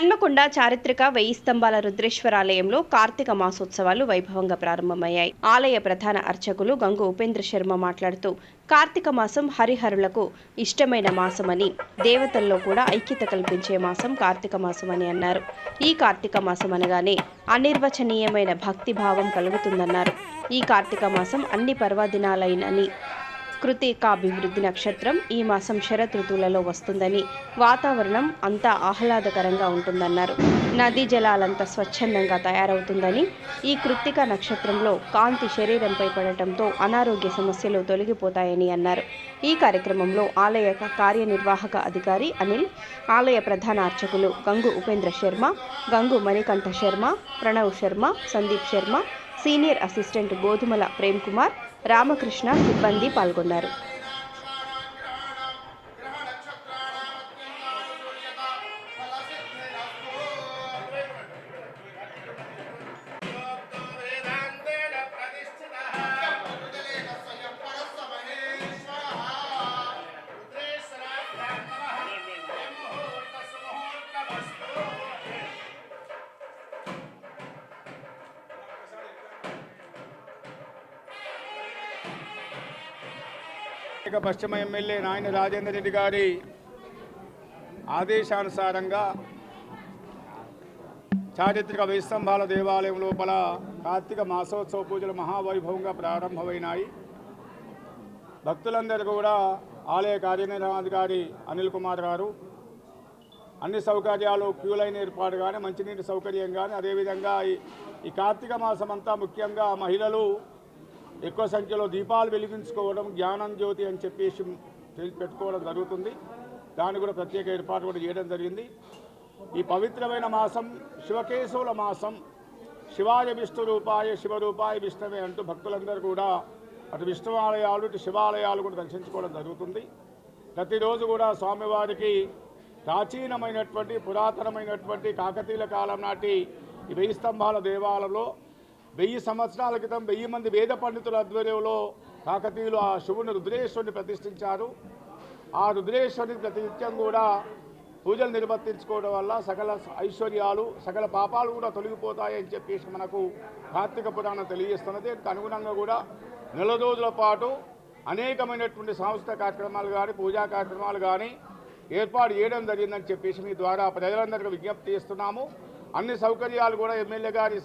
హన్మకొండ చారిత్రక వెయ్యి స్తంభాల రుద్రేశ్వరాలయంలో కార్తీక మాసోత్సవాలు వైభవంగా ప్రారంభమయ్యాయి. ఆలయ ప్రధాన అర్చకులు గంగు ఉపేంద్ర శర్మ మాట్లాడుతూ కార్తీక మాసం హరిహరులకు ఇష్టమైన మాసమని దేవతల్లో కూడా ఐక్యత కల్పించే మాసం కార్తీక మాసం అని అన్నారు. ఈ కార్తీక మాసం అనగానే అనిర్వచనీయమైన భక్తి భావం కలుగుతుందన్నారు. ఈ కార్తీక మాసం అన్ని పర్వదినాలైనని కృతికాభివృద్ధి నక్షత్రం ఈ మాసం శరత్ ఋతువులలో వస్తుందని వాతావరణం అంతా ఆహ్లాదకరంగా ఉంటుందన్నారు. నదీ జలాలంతా స్వచ్ఛందంగా తయారవుతుందని ఈ కృత్తిక నక్షత్రంలో కాంతి శరీరంపై పడటంతో అనారోగ్య సమస్యలు తొలగిపోతాయని అన్నారు. ఈ కార్యక్రమంలో ఆలయ కార్యనిర్వాహక అధికారి అనిల్ ఆలయ ప్రధాన అర్చకులు గంగు ఉపేంద్ర శర్మ గంగు మణికంఠ శర్మ ప్రణవ్ శర్మ సందీప్ శర్మ సీనియర్ అసిస్టెంట్ గోధుమల ప్రేమ్ కుమార్ రామకృష్ణ సిబ్బంది పాల్గొన్నారు. ఇక పశ్చిమ ఎమ్మెల్యే నాయన రాజేందర్ రెడ్డి గారి ఆదేశానుసారంగా చారిత్రక వైస్తంభాల దేవాలయం లోపల కార్తీక మాసోత్సవ పూజలు మహావైభవంగా ప్రారంభమైనాయి. భక్తులందరూ కూడా ఆలయ కార్యనిర్వహణాధికారి అనిల్ కుమార్ గారు అన్ని సౌకర్యాలు క్యూ లైన్ ఏర్పాటు కానీ మంచినీటి సౌకర్యం కానీ అదేవిధంగా ఈ ఈ కార్తీక మాసం అంతా ముఖ్యంగా మహిళలు ఎక్కువ సంఖ్యలో దీపాలు వెలిగించుకోవడం జ్ఞానం జ్యోతి అని చెప్పేసి పెట్టుకోవడం జరుగుతుంది. దాన్ని కూడా ప్రత్యేక ఏర్పాటు కూడా చేయడం జరిగింది. ఈ పవిత్రమైన మాసం శివకేశవుల మాసం. శివాయ విష్ణు రూపాయ శివరూపాయ విష్ణువే అంటూ భక్తులందరూ కూడా అటు విష్ణువాలయాలు ఇటు శివాలయాలు కూడా దర్శించుకోవడం జరుగుతుంది. ప్రతిరోజు కూడా స్వామివారికి ప్రాచీనమైనటువంటి పురాతనమైనటువంటి కాకతీయుల కాలం నాటి ఈ వెయ్యి స్తంభాల దేవాలయంలో వెయ్యి సంవత్సరాల క్రితం వెయ్యి మంది వేద పండితుల ఆధ్వర్యంలో కాకతీయులు ఆ శివుని రుద్రేశ్వరుని ప్రతిష్ఠించారు. ఆ రుద్రేశ్వరుని ప్రతినిత్యం కూడా పూజలు నిర్వర్తించుకోవడం వల్ల సకల ఐశ్వర్యాలు సకల పాపాలు కూడా తొలగిపోతాయని చెప్పేసి మనకు కార్తీక పురాణం తెలియజేస్తున్నది. దానికి అనుగుణంగా కూడా నెల రోజుల పాటు అనేకమైనటువంటి సాంస్కృతిక కార్యక్రమాలు కానీ పూజా కార్యక్రమాలు కానీ ఏర్పాటు చేయడం జరిగిందని చెప్పేసి మీ ద్వారా ప్రజలందరికీ విజ్ఞప్తి చేస్తున్నాము. అన్ని సౌకర్యాలు కూడా ఎమ్మెల్యే గారి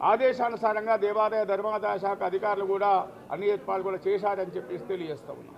ఆదేశానుసారంగా దేవాదాయ ధర్మాదాయ శాఖ అధికారులు కూడా అన్ని ఏర్పాట్లు కూడా చేశారని చెప్పేసి తెలియజేస్తా ఉన్నాం.